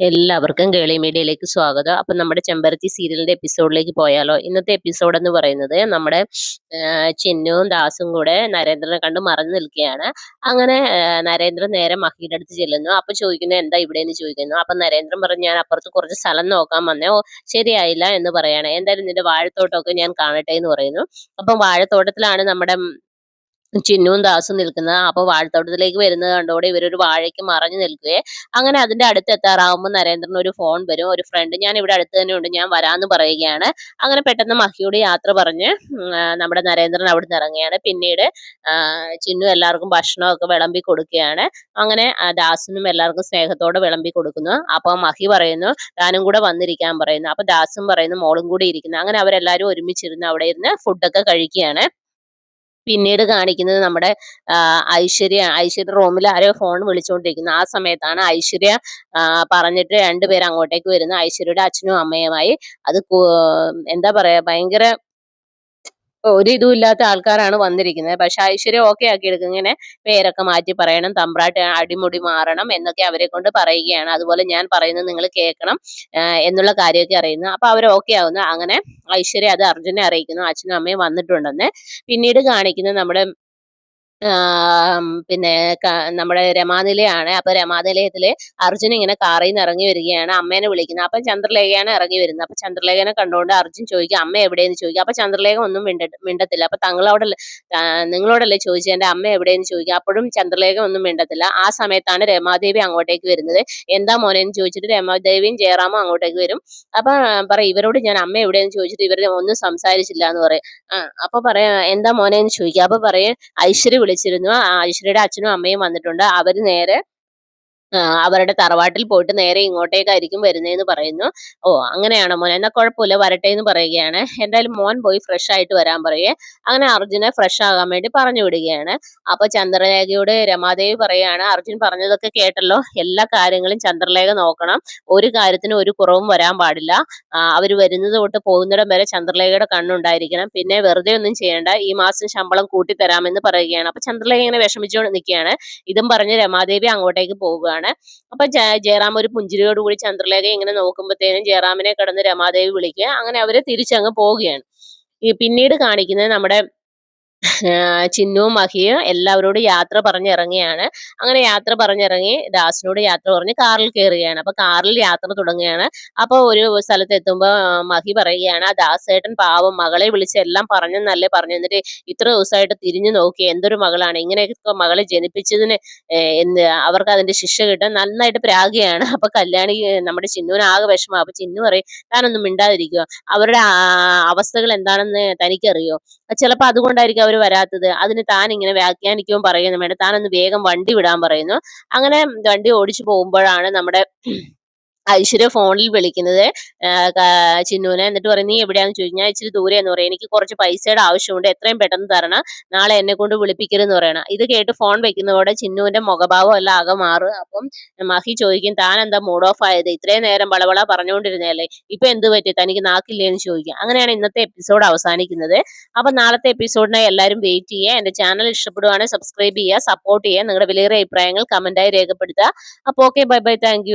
എല്ലാവർക്കും കേളി മീഡിയയിലേക്ക് സ്വാഗതം. അപ്പം നമ്മുടെ ചെമ്പരത്തി സീരിയലിന്റെ എപ്പിസോഡിലേക്ക് പോയാലോ? ഇന്നത്തെ എപ്പിസോഡ് എന്ന് പറയുന്നത് നമ്മുടെ ചിന്നുവും ദാസും കൂടെ നരേന്ദ്രനെ കണ്ട് മറഞ്ഞു നിൽക്കുകയാണ്. അങ്ങനെ നരേന്ദ്രൻ നേരെ മഹിയുടെ അടുത്ത് ചെല്ലുന്നു. അപ്പം ചോദിക്കുന്നു എന്താ ഇവിടെ എന്ന് ചോദിക്കുന്നു. അപ്പം നരേന്ദ്രൻ പറഞ്ഞു ഞാൻ അപ്പുറത്ത് കുറച്ച് സ്ഥലം നോക്കാൻ വന്നേ. ശരിയായില്ല എന്ന് പറയാണ്. എന്തായാലും നിന്റെ വാഴത്തോട്ടമൊക്കെ ഞാൻ കാണട്ടെ എന്ന് പറയുന്നു. അപ്പം വാഴത്തോട്ടത്തിലാണ് നമ്മുടെ ചിന്നുവും ദാസും നിൽക്കുന്നത് അപ്പൊ വാഴത്തോട്ടത്തിലേക്ക് വരുന്നത് കണ്ടോടെ ഇവരൊരു വാഴയ്ക്ക് മറഞ്ഞു നിൽക്കുകയെ അങ്ങനെ അതിന്റെ അടുത്ത് എത്താറാവുമ്പോൾ നരേന്ദ്രൻ ഒരു ഫോൺ വരും. ഒരു ഫ്രണ്ട് ഞാൻ ഇവിടെ അടുത്ത് തന്നെ ഉണ്ട്. ഞാൻ വരാന്ന് പറയുകയാണ്. അങ്ങനെ പെട്ടെന്ന് മഹിയോട് യാത്ര പറഞ്ഞ് നമ്മുടെ നരേന്ദ്രൻ അവിടുന്ന് ഇറങ്ങുകയാണ്. പിന്നീട് ചിന്നു എല്ലാവർക്കും ഭക്ഷണമൊക്കെ വിളമ്പി കൊടുക്കുകയാണ്. അങ്ങനെ ദാസിനും എല്ലാവർക്കും സ്നേഹത്തോടെ വിളമ്പി കൊടുക്കുന്നു. അപ്പൊ മഹി പറയുന്നു താനും കൂടെ വന്നിരിക്കാൻ പറയുന്നു. അപ്പൊ ദാസും പറയുന്നു മോളും കൂടി ഇരിക്കുന്നു. അങ്ങനെ അവരെല്ലാവരും ഒരുമിച്ചിരുന്ന് അവിടെ ഇരുന്ന് ഫുഡൊക്കെ കഴിക്കുകയാണ്. പിന്നീട് കാണിക്കുന്നത് നമ്മുടെ ഐശ്വര്യ ഐശ്വര്യ റൂമിൽ ആരോ ഫോൺ വിളിച്ചുകൊണ്ടിരിക്കുന്നു ആ സമയത്താണ് ഐശ്വര്യ പറഞ്ഞിട്ട് രണ്ടുപേരും അങ്ങോട്ടേക്ക് വരുന്നത്. ഐശ്വര്യയുടെ അച്ഛനും അമ്മയുമായി. അത് എന്താ പറയാ ഭയങ്കര ഒരു ഇതും ഇല്ലാത്ത ആൾക്കാരാണ് വന്നിരിക്കുന്നത്. പക്ഷെ ഐശ്വര്യം ഓക്കെ ആക്കി എടുക്കും. ഇങ്ങനെ പേരൊക്കെ മാറ്റി പറയണം. തമ്പ്രാട്ട് അടിമുടി മാറണം എന്നൊക്കെ അവരെ കൊണ്ട് പറയുകയാണ്. അതുപോലെ ഞാൻ പറയുന്നത് നിങ്ങൾ കേൾക്കണം എന്നുള്ള കാര്യമൊക്കെ അറിയുന്നു. അപ്പൊ അവർ ഓക്കെ ആവുന്നു. അങ്ങനെ ഐശ്വര്യ അത് അർജുനെ അറിയിക്കുന്നു. അച്ഛനും അമ്മയും വന്നിട്ടുണ്ടെന്ന് പിന്നീട് കാണിക്കുന്നത് നമ്മുടെ പിന്നെ നമ്മുടെ രമാനിലയാണ്. അപ്പൊ രമാനിലയത്തിൽ അർജുൻ ഇങ്ങനെ കാറിൽ നിന്ന് ഇറങ്ങി വരികയാണ്. അമ്മേനെ വിളിക്കുന്നത്. അപ്പൊ ചന്ദ്രലേഖയാണ് ഇറങ്ങി വരുന്നത്. അപ്പൊ ചന്ദ്രലേഖനെ കണ്ടുകൊണ്ട് അർജുൻ ചോദിക്കും അമ്മ എവിടെയെന്ന്? ചോദിക്കും. അപ്പൊ ചന്ദ്രലേഖ ഒന്നും മിണ്ട മിണ്ടത്തില്ല. അപ്പൊ തങ്ങളോടല്ലേ നിങ്ങളോടല്ലേ ചോദിച്ചത്? എന്റെ അമ്മ എവിടെയെന്ന്? ചോദിക്കും. അപ്പോഴും ചന്ദ്രലേഖ ഒന്നും മിണ്ടത്തില്ല. ആ സമയത്താണ് രമാദേവി അങ്ങോട്ടേക്ക് വരുന്നത്. എന്താ മോനെ? എന്ന് ചോദിച്ചിട്ട് രമാദേവിയും ജയറാമും അങ്ങോട്ടേക്ക് വരും. അപ്പൊ പറയും ഇവരോട് ഞാൻ അമ്മ എവിടെയെന്ന്? ചോദിച്ചിട്ട് ഇവർ ഒന്നും സംസാരിച്ചില്ല എന്ന് പറയും അപ്പൊ പറയാ എന്താ മോനെ? എന്ന് ചോദിക്കുക അപ്പൊ പറയും ഐശ്വര്യ വിളിച്ചിരുന്നു. ഐശ്വര്യയുടെ അച്ഛനും അമ്മയും വന്നിട്ടുണ്ട്. അവർ നേരെ അവരുടെ തറവാട്ടിൽ പോയിട്ട് നേരെ ഇങ്ങോട്ടേക്കായിരിക്കും വരുന്നതെന്ന് പറയുന്നു. ഓ അങ്ങനെയാണോ മോൻ എന്നാ കുഴപ്പമില്ല വരട്ടെ എന്ന് പറയുകയാണ്. എന്തായാലും മോൻ പോയി ഫ്രഷ് ആയിട്ട് വരാൻ പറയേ അങ്ങനെ അർജുനെ ഫ്രഷ് ആകാൻ വേണ്ടി പറഞ്ഞു വിടുകയാണ്. അപ്പൊ ചന്ദ്രലേഖയോട് രമാദേവി പറയുകയാണ് അർജുൻ പറഞ്ഞതൊക്കെ കേട്ടല്ലോ. എല്ലാ കാര്യങ്ങളും ചന്ദ്രലേഖ നോക്കണം. ഒരു കാര്യത്തിന് ഒരു കുറവും വരാൻ പാടില്ല. അവർ വരുന്നത് തൊട്ട് പോകുന്നിടം വരെ ചന്ദ്രലേഖയുടെ കണ്ണുണ്ടായിരിക്കണം. പിന്നെ വെറുതെ ഒന്നും ചെയ്യേണ്ട. ഈ മാസം ശമ്പളം കൂട്ടി തരാമെന്ന് പറയുകയാണ്. അപ്പൊ ചന്ദ്രലേഖ ഇങ്ങനെ വിഷമിച്ചുകൊണ്ട് നിൽക്കുകയാണ്. ഇതും പറഞ്ഞ് രമാദേവി അങ്ങോട്ടേക്ക് പോവുകയാണ്. അപ്പൊ ജയ- ജയറാം ഒരു പുഞ്ചിരിയോട് കൂടി ചന്ദ്രലേഖ ഇങ്ങനെ നോക്കുമ്പോഴത്തേനും ജയറാമിനെ കടന്ന് രമാദേവി വിളിക്കുക. അങ്ങനെ അവർ തിരിച്ചങ്ങ് പോവുകയാണ്. പിന്നീട് കാണിക്കുന്നത് നമ്മുടെ ചിന്നുവും മഹിയും എല്ലാവരോടും യാത്ര പറഞ്ഞിറങ്ങിയാണ്. അങ്ങനെ യാത്ര പറഞ്ഞിറങ്ങി ദാസിനോട് യാത്ര പറഞ്ഞ് കാറിൽ കയറുകയാണ്. അപ്പൊ കാറിൽ യാത്ര തുടങ്ങുകയാണ്. അപ്പൊ ഒരു സ്ഥലത്ത് എത്തുമ്പോ മഹി പറയുകയാണ് ആ ദാസേട്ടൻ പാവം മകളെ വിളിച്ച് എല്ലാം പറഞ്ഞെന്നല്ലേ പറഞ്ഞു. എന്നിട്ട് ഇത്ര ദിവസമായിട്ട് തിരിഞ്ഞു നോക്കി എന്തൊരു മകളാണ്? ഇങ്ങനെയൊക്കെ മകളെ ജനിപ്പിച്ചതിന് എന്ത് അവർക്ക് അതിന്റെ ശിക്ഷ കിട്ടാൻ നന്നായിട്ട് പ്രാഗിയാണ്. അപ്പൊ കല്യാണി നമ്മുടെ ചിന്നുവിന് ആകെ വിഷമം. അപ്പൊ ചിന്നു പറയും താനൊന്നും മിണ്ടാതിരിക്കുക. അവരുടെ അവസ്ഥകൾ എന്താണെന്ന് തനിക്കറിയോ? ചിലപ്പോ അതുകൊണ്ടായിരിക്കും അവർ വരാത്തത്. അതിന് താൻ ഇങ്ങനെ വ്യാഖ്യാനിക്കുകയും പറയുന്നു വേണ്ട ഒന്ന് വേഗം വണ്ടി വിടാൻ പറയുന്നു. അങ്ങനെ വണ്ടി ഓടിച്ചു പോകുമ്പോഴാണ് നമ്മുടെ ഐശ്വര്യ ഫോണിൽ വിളിക്കുന്നത്. ചിന്നുവിനെ എന്നിട്ട് പറയുന്നത് നീ എവിടെയാന്ന് ചോദിച്ചു ഞാൻ ഇച്ചിരി ദൂരെ എന്ന് പറയും. എനിക്ക് കുറച്ച് പൈസയുടെ ആവശ്യമുണ്ട്. എത്രയും പെട്ടെന്ന് തരണം. നാളെ എന്നെ കൊണ്ട് വിളിപ്പിക്കരുതെന്ന് പറയണം. ഇത് കേട്ട് ഫോൺ വെക്കുന്നതോടെ ചിന്നുവിന്റെ മുഖഭാവം എല്ലാം ആകെ മാറും. അപ്പം മഹി ചോദിക്കും താൻ എന്താ മൂഡ് ഓഫ് ആയത്? ഇത്രയും നേരം വളവള പറഞ്ഞുകൊണ്ടിരുന്നല്ലേ ഇപ്പൊ എന്ത് പറ്റി? തനിക്ക് നാക്കില്ലേ എന്ന് ചോദിക്കും. അങ്ങനെയാണ് ഇന്നത്തെ എപ്പിസോഡ് അവസാനിക്കുന്നത്. അപ്പൊ നാളത്തെ എപ്പിസോഡിനായി എല്ലാവരും വെയിറ്റ് ചെയ്യുക. എന്റെ ചാനൽ ഇഷ്ടപ്പെടുവാണെങ്കിൽ സബ്സ്ക്രൈബ് ചെയ്യുക സപ്പോർട്ട് ചെയ്യുക. നിങ്ങളുടെ വിലയേറിയ അഭിപ്രായങ്ങൾ കമന്റായി രേഖപ്പെടുത്തുക. അപ്പൊ ഓക്കെ ബൈ ബൈ താങ്ക്